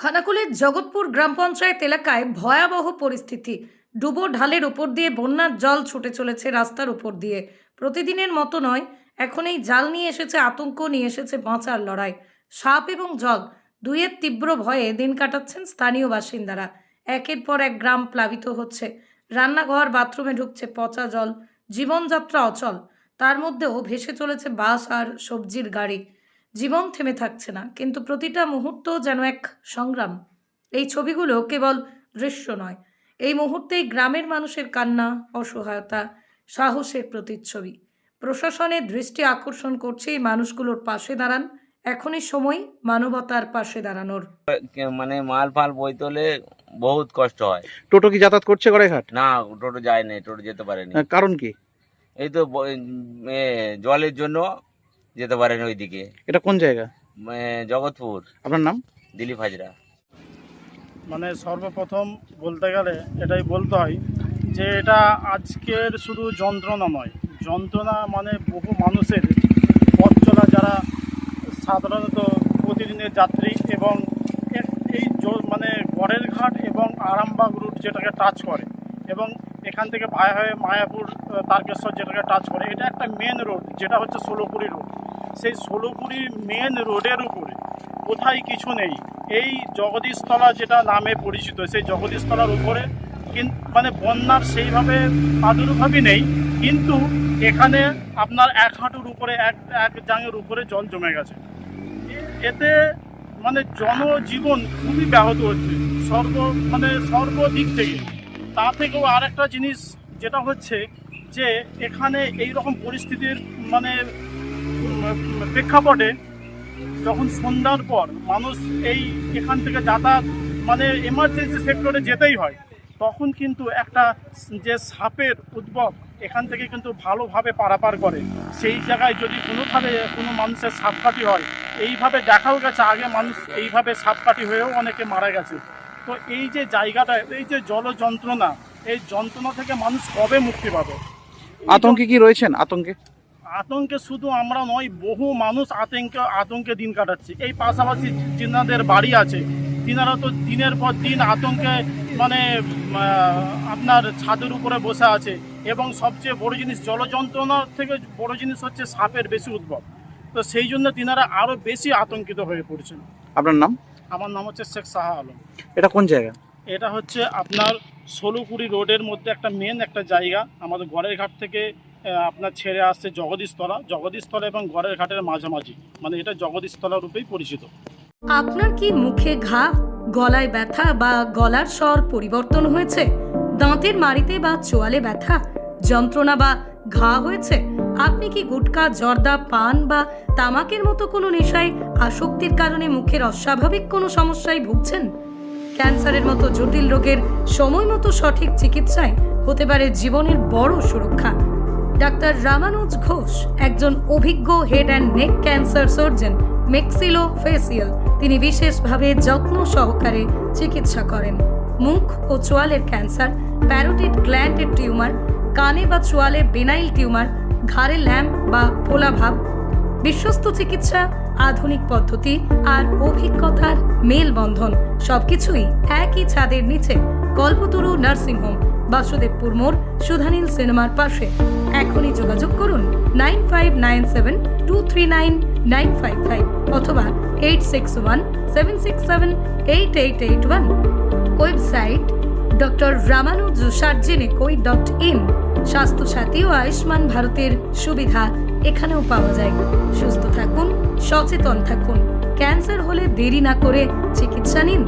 খানাকুলের জগৎপুর গ্রাম পঞ্চায়েত এলাকায় ভয়াবহ পরিস্থিতি। ডুবো ঢালের উপর দিয়ে বন্যার জল ছুটে চলেছে রাস্তার উপর দিয়ে। প্রতিদিনের মতো নয়, এখন এই জাল নিয়ে এসেছে, আতঙ্ক নিয়ে এসেছে বাঁচার লড়াই। সাপ এবং জল দুইয়ের তীব্র ভয়ে দিন কাটাচ্ছেন স্থানীয় বাসিন্দারা। একের পর এক গ্রাম প্লাবিত হচ্ছে। রান্নাঘর, বাথরুমে ঢুকছে পচা জল, জীবনযাত্রা অচল। তার মধ্যেও ভেসে চলেছে বাস আর সবজির গাড়ি। জীবন থেমে থাকছে না কিন্তু প্রতিটা মুহূর্ত যেন এক সংগ্রাম। এই ছবিগুলো কেবল দৃশ্য নয় এই মুহূর্তেই গ্রামের মানুষের কান্না অসহায়তা সাহসের প্রতিচ্ছবি। প্রশাসনের দৃষ্টি আকর্ষণ করছে এই মানুষগুলোর পাশে দাঁড়ান এখনই সময় মানবতার পাশে দাঁড়ানোর। মানে মাল ফাল বই তোলে বহুত কষ্ট হয়। টোটো কি যাতায়াত করছে গড়াইঘাট? না টোটো যায় না টোটো যেতে পারেনি। কারণ কি? এই তো জলের জন্য যেতে পারেন ওইদিকে। এটা কোন জায়গা? জগৎপুর। আপনার নাম? দিলীপ হাজরা। মানে সর্বপ্রথম বলতে গেলে এটাই বলতে হয় যে এটা আজকের শুধু যন্ত্রণা নয়। যন্ত্রণা মানে বহু মানুষের পথ চলা যারা সাধারণত প্রতিদিনের যাত্রী এবং এই মানে গড়ের ঘাট এবং আরামবাগ রুট যেটাকে টাচ করে এবং এখান থেকে ভায়া হয়ে মায়াপুর তারকেশ্বর যেটাকে টাচ করে এটা একটা মেন রোড যেটা হচ্ছে ষোলোপুরি রোড সেই ষোলোপুরি মেন রোডের উপরে। কোথায় কিছু নেই। এই জগদীশতলা যেটা নামে পরিচিত, সেই জগদীশতলার উপরে মানে বন্যার সেইভাবে প্রাদুর্ভাবই নেই, কিন্তু এখানে আপনার এক হাঁটুর উপরে, এক এক জাঙের উপরে জল জমে গেছে। এতে মানে জনজীবন খুবই ব্যাহত হচ্ছে, সর্ব মানে সর্বদিক থেকে। তা থেকেও আরেকটা জিনিস যেটা হচ্ছে যে, এখানে এই রকম পরিস্থিতির মানে প্রেক্ষাপটে যখন সন্ধ্যার পর মানুষ এই এখান থেকে যাতায়াত মানে এমার্জেন্সি সেক্টরে যেতেই হয় তখন কিন্তু একটা যে সাপের উদ্ভব এখান থেকে কিন্তু ভালোভাবে পারাপার করে। সেই জায়গায় যদি কোনোভাবে কোনো মানুষের সাপকাঠি হয় এইভাবে দেখাও গেছে আগে মানুষ এইভাবে সাপকাঠি হয়েও অনেকে মারা গেছে। তো এই যে জায়গাটা এই যে জল যন্ত্রণা এই যন্ত্রণা থেকে মানুষ কবে মুক্তি পাবে? আতঙ্কে কি রয়েছেন? আতঙ্কে? আতঙ্কে শুধু আমরা নয় বহু মানুষ আতঙ্কে আতঙ্কে দিন কাটাচ্ছে। এই পাশাপাশি যিনাদের বাড়ি আছে তিনারা তো দিনের পর দিন আতঙ্কে মানে আপনার ছাদের উপরে বসে আছে। এবং সবচেয়ে বড় জিনিস জলযন্ত্রণার থেকে বড় জিনিস হচ্ছে সাপের বেশি উদ্ভব। তো সেই জন্য তিনারা আরও বেশি আতঙ্কিত হয়ে পড়ছেন। আপনার নাম? আমার নাম হচ্ছে শেখ সাহা আলম। এটা কোন জায়গা? এটা হচ্ছে আপনার ষোলোকুড়ি রোডের মধ্যে একটা মেন একটা জায়গা। আমাদের গড়ের ঘাট থেকে আপনার ছেড়ে আসছে জগদীশতলা জগদীশতলা এবং গড়ের ঘাটের মাঝামাঝি। মানে এটা জগদীশতলা রূপেই পরিচিত। আপনার কি মুখে ঘা, গলায় ব্যথা বা গলার স্বর পরিবর্তন হয়েছে? দাঁতের মাড়িতে বা চোয়ালে ব্যথা, যন্ত্রণা বা ঘা হয়েছে? আপনি কি গুটকা, জর্দা, পান বা তামাকের মতো কোনো নেশায় আসক্তির কারণে মুখের অস্বাভাবিক কোনো সমস্যায় ভুগছেন? ক্যান্সারের মতো জটিল রোগের সময় মতো সঠিক চিকিৎসায় হতে পারে জীবনের বড় সুরক্ষা। ডাক্তার রামানুজ ঘোষ, একজন অভিজ্ঞ head and neck cancer surgeon maxillofacial তিনি বিশেষভাবে যত্ন সহকারে চিকিৎসা করেন। মুখ ও চোয়ালের ক্যান্সার প্যারোটিড গ্ল্যান্ডের টিউমার কানে বা চোয়ালে বেনাইল টিউমার ঘাড়ে ল্যাম্প বা ফোলাভাব বিশ্বস্ত চিকিৎসা, আধুনিক পদ্ধতি আর অভিজ্ঞতার মেলবন্ধন। সবকিছুই একই ছাদের নিচে কল্পতরু নার্সিং হোম বাসুদেবপুর মোড় সুধানীল সিনেমার পাশে। এখনই যোগাযোগ করুন nine five nine seven two three nine nine five five অথবা eight six one seven six seven eight eight eight one. Website doctor Ramanuj সার্জেনেকোই dot in. Swasthya Sathi ও আয়ুষ্মান ভারতের সুবিধা এখানেও পাওয়া যায়। সুস্থ থাকুন, সচেতন থাকুন। ক্যান্সার হলে দেরি না করে চিকিৎসা নিন।